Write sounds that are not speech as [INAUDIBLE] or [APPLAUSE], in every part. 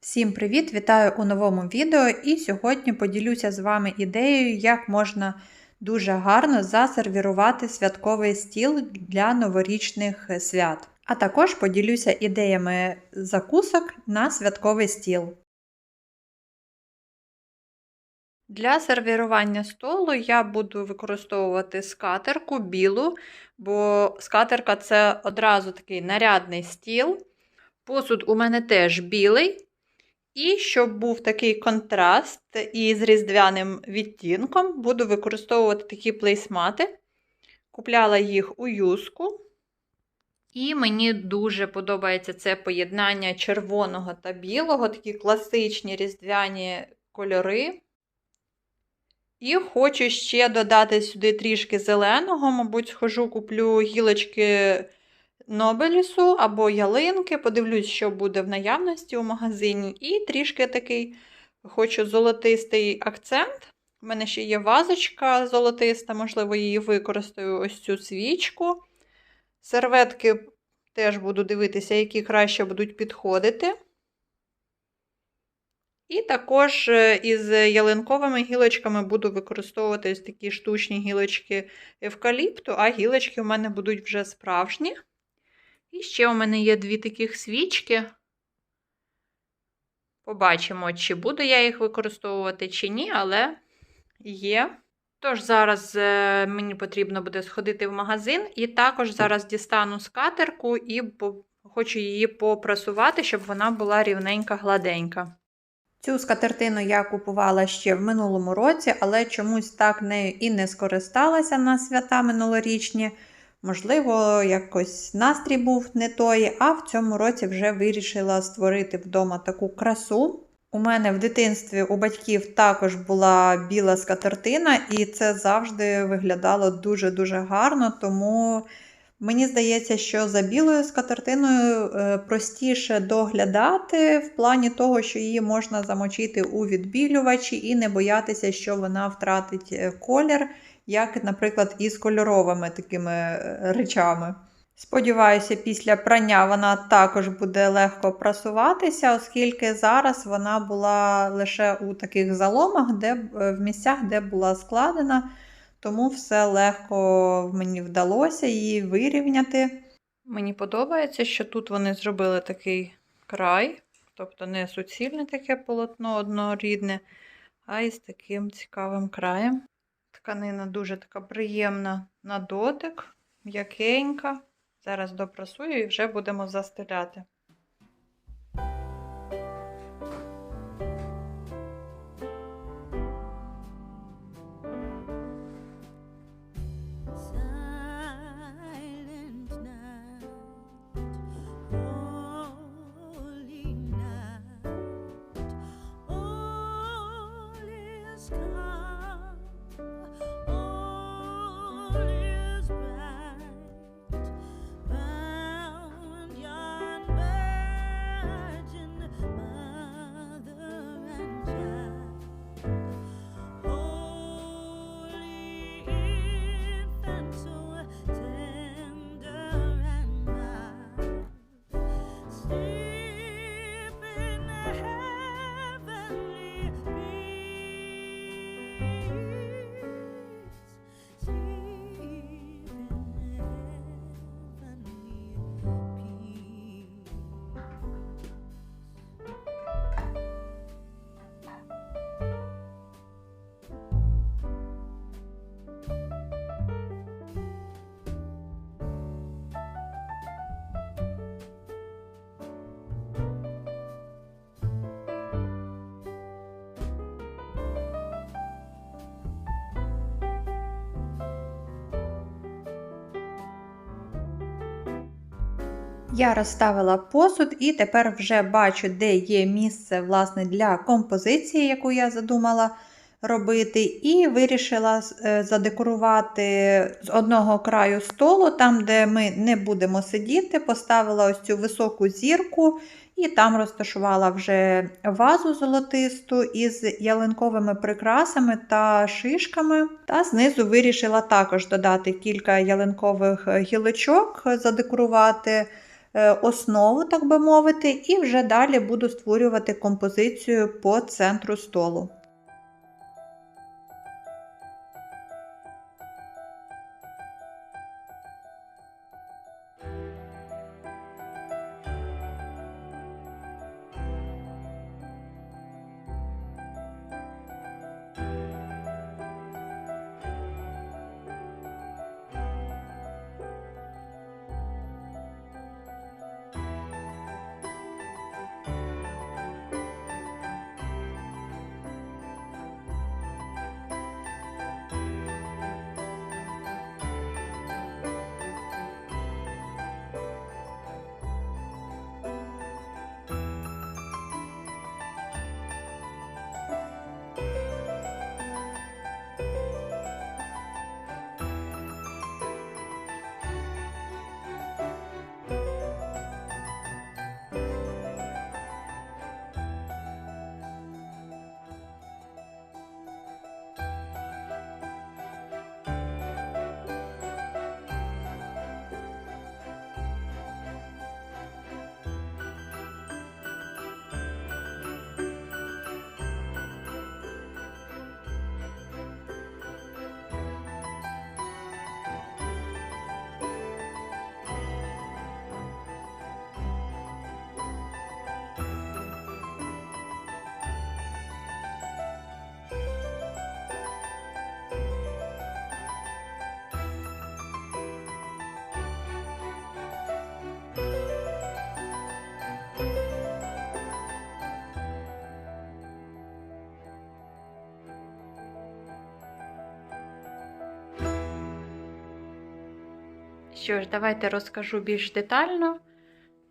Всім привіт! Вітаю у новому відео і сьогодні поділюся з вами ідеєю, як можна дуже гарно засервірувати святковий стіл для новорічних свят. А також поділюся ідеями закусок на святковий стіл. Для сервірування столу я буду використовувати скатерку білу, бо скатерка це одразу такий нарядний стіл. Посуд у мене теж білий. І щоб був такий контраст із різдвяним відтінком, буду використовувати такі плейсмати. Купляла їх у юску. І мені дуже подобається це поєднання червоного та білого, такі класичні різдвяні кольори. І хочу ще додати сюди трішки зеленого, мабуть, схожу, куплю гілочки Нобелісу або ялинки. Подивлюсь, що буде в наявності у магазині. І трішки такий хочу золотистий акцент. У мене ще є вазочка золотиста, можливо, її використаю ось цю свічку. Серветки теж буду дивитися, які краще будуть підходити. І також із ялинковими гілочками буду використовувати ось такі штучні гілочки евкаліпту, а гілочки у мене будуть вже справжні. І ще у мене є дві таких свічки. Побачимо, чи буду я їх використовувати, чи ні, але є. Тож, зараз мені потрібно буде сходити в магазин, і також зараз дістану скатерку і хочу її попрасувати, щоб вона була рівненька, гладенька. Цю скатертину я купувала ще в минулому році, але чомусь так нею і не скористалася на свята минулорічні. Можливо, якось настрій був не той, а в цьому році вже вирішила створити вдома таку красу. У мене в дитинстві у батьків також була біла скатертина, і це завжди виглядало дуже-дуже гарно, тому мені здається, що за білою скатертиною простіше доглядати в плані того, що її можна замочити у відбілювачі і не боятися, що вона втратить колір як, наприклад, із кольоровими такими речами. Сподіваюся, після прання вона також буде легко прасуватися, оскільки зараз вона була лише у таких заломах, де, в місцях, де була складена, тому все легко мені вдалося її вирівняти. Мені подобається, що тут вони зробили такий край, тобто не суцільне таке полотно однорідне, а із таким цікавим краєм. Тканина дуже така приємна на дотик, м'якенька. Зараз допрасую і вже будемо застеляти. Я розставила посуд і тепер вже бачу, де є місце власне, для композиції, яку я задумала робити, і вирішила задекорувати з одного краю столу, там, де ми не будемо сидіти, поставила ось цю високу зірку. І там розташувала вже вазу золотисту із ялинковими прикрасами та шишками. Та знизу вирішила також додати кілька ялинкових гілочок, задекорувати е, основу, так би мовити, і вже далі буду створювати композицію по центру столу. Що ж, давайте розкажу більш детально,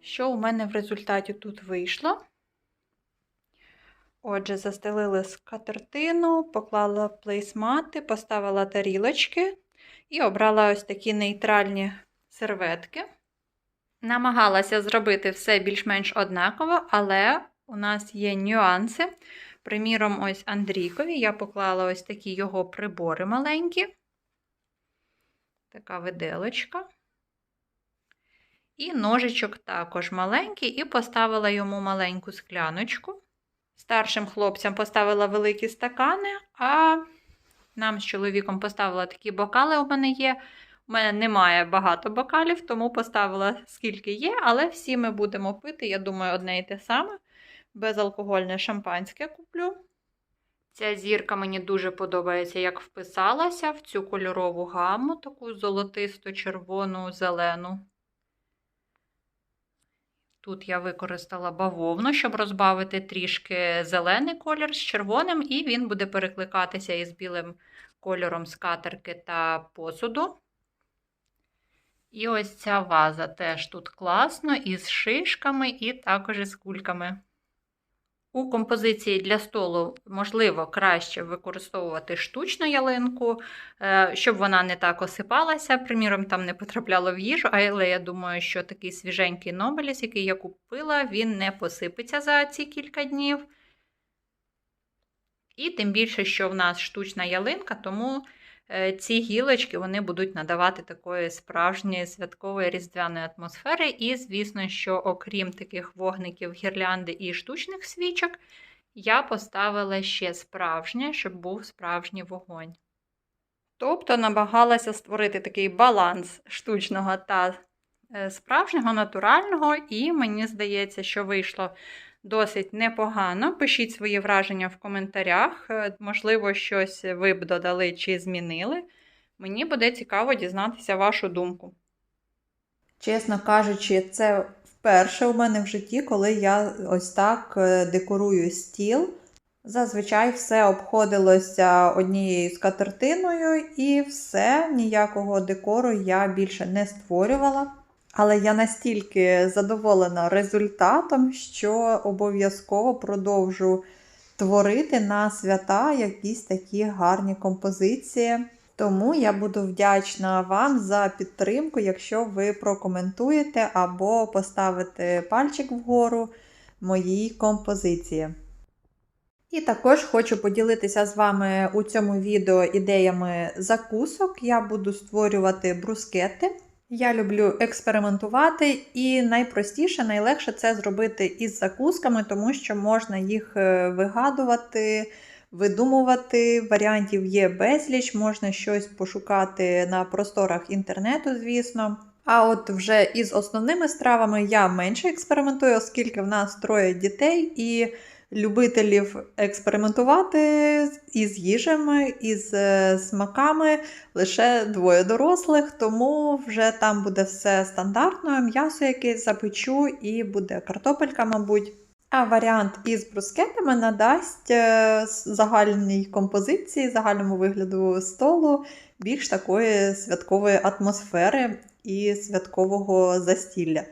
що у мене в результаті тут вийшло. Отже, застелили скатертину, поклала плейсмати, поставила тарілочки і обрала ось такі нейтральні серветки. Намагалася зробити все більш-менш однаково, але у нас є нюанси. Приміром, ось Андрійкові я поклала ось такі його прибори маленькі. Така виделочка. І ножичок також маленький, і поставила йому маленьку скляночку. Старшим хлопцям поставила великі стакани, а нам з чоловіком поставила такі бокали. У мене є. У мене немає багато бокалів, тому поставила скільки є, але всі ми будемо пити, я думаю, одне і те саме. Безалкогольне шампанське куплю. Ця зірка мені дуже подобається, як вписалася в цю кольорову гаму, таку золотисто-червону, зелену. Тут я використала бавовну, щоб розбавити трішки зелений колір з червоним, і він буде перекликатися із білим кольором скатерки та посуду. І ось ця ваза теж тут класно, із шишками, і також із кульками. У композиції для столу, можливо, краще використовувати штучну ялинку, щоб вона не так осипалася. Приміром, там не потрапляло в їжу, але я думаю, що такий свіженький Нобеліс, який я купила, він не посипеться за ці кілька днів. І тим більше, що в нас штучна ялинка, тому ці гілочки вони будуть надавати такої справжньої святкової різдвяної атмосфери. І, звісно, що окрім таких вогників, гірлянди і штучних свічок, я поставила ще справжнє, щоб був справжній вогонь. Тобто намагалася створити такий баланс штучного та справжнього, натурального, і мені здається, що вийшло досить непогано. Пишіть свої враження в коментарях. Можливо, щось ви б додали чи змінили. Мені буде цікаво дізнатися вашу думку. Чесно кажучи, це вперше у мене в житті, коли я ось так е, декорую стіл. Зазвичай все обходилося однією скатертиною, і все, ніякого декору я більше не створювала. Але я настільки задоволена результатом, що обов'язково продовжу творити на свята якісь такі гарні композиції. Тому я буду вдячна вам за підтримку, якщо ви прокоментуєте або поставите пальчик вгору моїй композиції. І також хочу поділитися з вами у цьому відео ідеями закусок. Я буду створювати брускети. Я люблю експериментувати, і найпростіше, найлегше це зробити із закусками, тому що можна їх е, вигадувати, видумувати. Варіантів є безліч, можна щось пошукати на просторах інтернету, звісно. А от вже із основними стравами я менше експериментую, оскільки в нас троє дітей і любителів експериментувати із їжами, із е, смаками лише двоє дорослих, тому вже там буде все стандартно, м'ясо якесь запечу і буде картопелька, мабуть. А варіант із брускетами надасть е, загальній композиції, загальному вигляду столу більш такої святкової атмосфери і святкового застілля.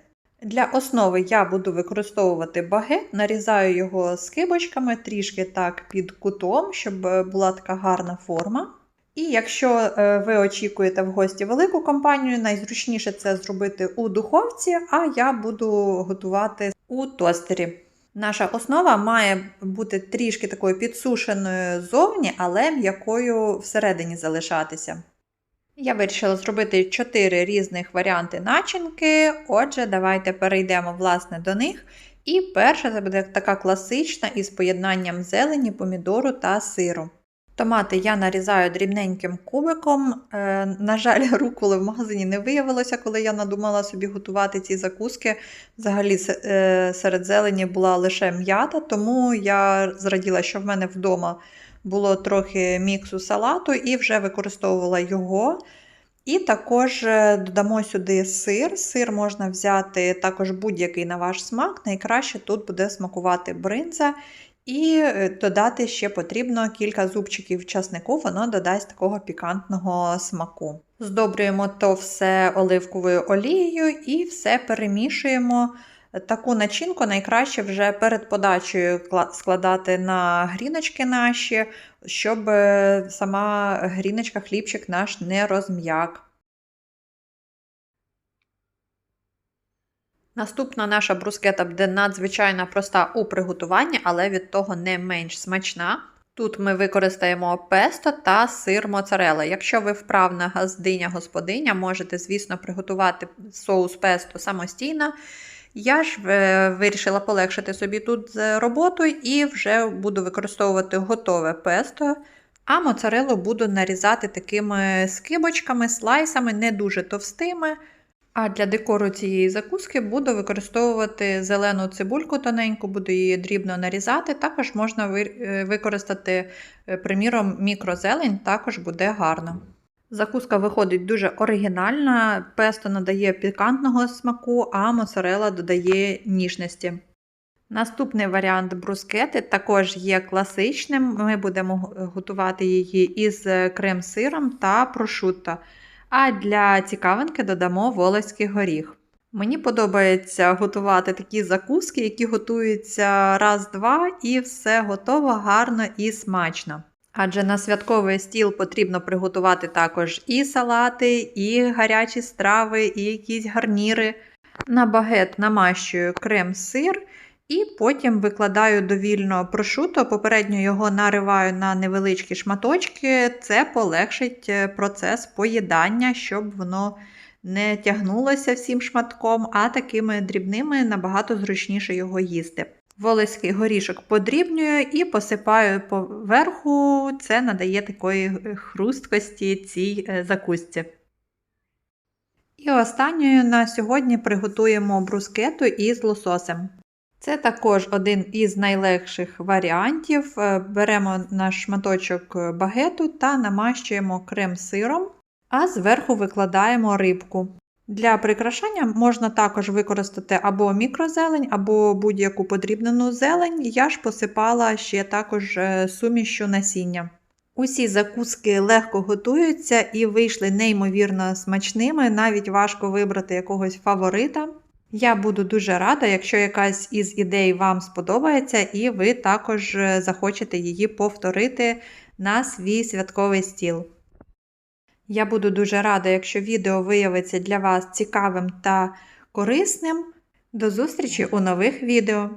Для основи я буду використовувати багет, нарізаю його скибочками трішки так під кутом, щоб е, була така гарна форма. І якщо е, ви очікуєте в гості велику компанію, найзручніше це зробити у духовці, а я буду готувати у тостері. Наша основа має бути трішки такою підсушеною зовні, але м'якою всередині залишатися. Я вирішила зробити 4 різних варіанти начинки. Отже, давайте перейдемо власне до них. І перша це буде така класична із поєднанням зелені, помідору та сиру. Томати я нарізаю дрібненьким кубиком. Е, на жаль, [LAUGHS] руколи в магазині не виявилося, коли я надумала собі готувати ці закуски. Взагалі е, серед зелені була лише м'ята, тому я зраділа, що в мене вдома було трохи міксу салату і вже використовувала його. І також е, додамо сюди сир. Сир можна взяти також будь-який на ваш смак. Найкраще тут буде смакувати бринза. І е, додати ще потрібно кілька зубчиків часнику, воно додасть такого пікантного смаку. Здобрюємо то все оливковою олією і все перемішуємо. Таку начинку найкраще вже перед подачею складати на гріночки наші, щоб е, сама гріночка, хлібчик наш не розм'як. Наступна наша брускета буде надзвичайно проста у приготуванні, але від того не менш смачна. Тут ми використаємо песто та сир моцарелла. Якщо ви вправна газдиня господиня, можете, звісно, приготувати соус песто самостійно. Я ж е, вирішила полегшити собі тут з роботою і вже буду використовувати готове песто. А моцарелу буду нарізати такими скибочками, слайсами, не дуже товстими. А для декору цієї закуски буду використовувати зелену цибульку тоненьку, буду її дрібно нарізати. Також можна е, використати, е, приміром, мікрозелень, також буде гарно. Закуска виходить дуже оригінальна, песто надає пікантного смаку, а моцарела додає ніжності. Наступний варіант брускети також є класичним. Ми будемо готувати її із крем-сиром та прошутто. А для цікавинки додамо волоський горіх. Мені подобається готувати такі закуски, які готуються раз-два, і все готово гарно і смачно. Адже на святковий стіл потрібно приготувати також і салати, і гарячі страви, і якісь гарніри. На багет намащую крем-сир і потім викладаю довільно прошуто, попередньо його нариваю на невеличкі шматочки. Це полегшить е, процес поїдання, щоб воно не тягнулося всім шматком, а такими дрібними набагато зручніше його їсти. Волоський горішок подрібнюю і посипаю поверху. Це надає такої хрусткості цій е, закусці. І останньою на сьогодні приготуємо брускету із лососем. Це також один із найлегших варіантів. Е, Беремо наш шматочок багету та намащуємо крем-сиром, а зверху викладаємо рибку. Для прикрашання можна також використати або мікрозелень, або будь-яку подрібнену зелень. Я ж посипала ще також е, сумішю насіння. Усі закуски легко готуються і вийшли неймовірно смачними, навіть важко вибрати якогось фаворита. Я буду дуже рада, якщо якась із ідей вам сподобається, і ви також е, захочете її повторити на свій святковий стіл. Я буду дуже рада, якщо відео виявиться для вас цікавим та корисним. До зустрічі у нових відео!